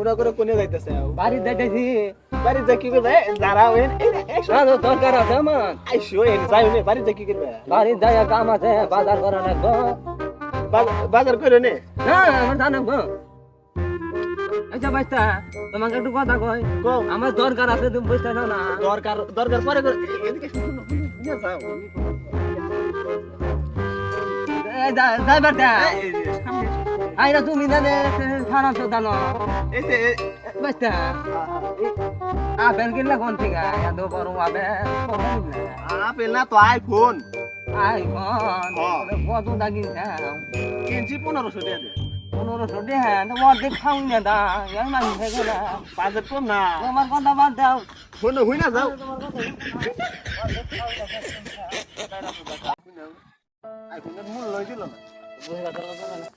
উড়া করে কোনে যাইতেছে বাড়ি যাইতেছি। বাড়ি যা কি করবে? যারা ওয়েন কাজও দরকার আছে আমার। আইসো এন যাই নে বাড়ি যা কি করবে? বাড়ি যাই কাম আছে বাজার করা লাগবো বাজার- করে নে। না আমার আচ্ছা বাইস্তা তোমাকে একটু কথা কই। আমার দরকার আছে তুমি বুঝতে না না। দরকার দরকার পরে করে এদিকে শুনো যাও। এই যা- আইরা তুমি জানে খারাপ তো জানো। এই যে এ- বাইস্তা এই- আপেল কিনলে কোন থেকে এত বড় আপেল? আপেল না তো আইফোন। আইফোন। কত দাগিছে কিনছি? পনেরোশো টাকা পনেরোশো দেন তো অর্ধেক খাওনি না দা এই মানুষ থেকে না বাজেট কম না। তোমার কথা বাদ দাও। শুনো হুই না যাও। আইফোনের মূল্য ছিল না না?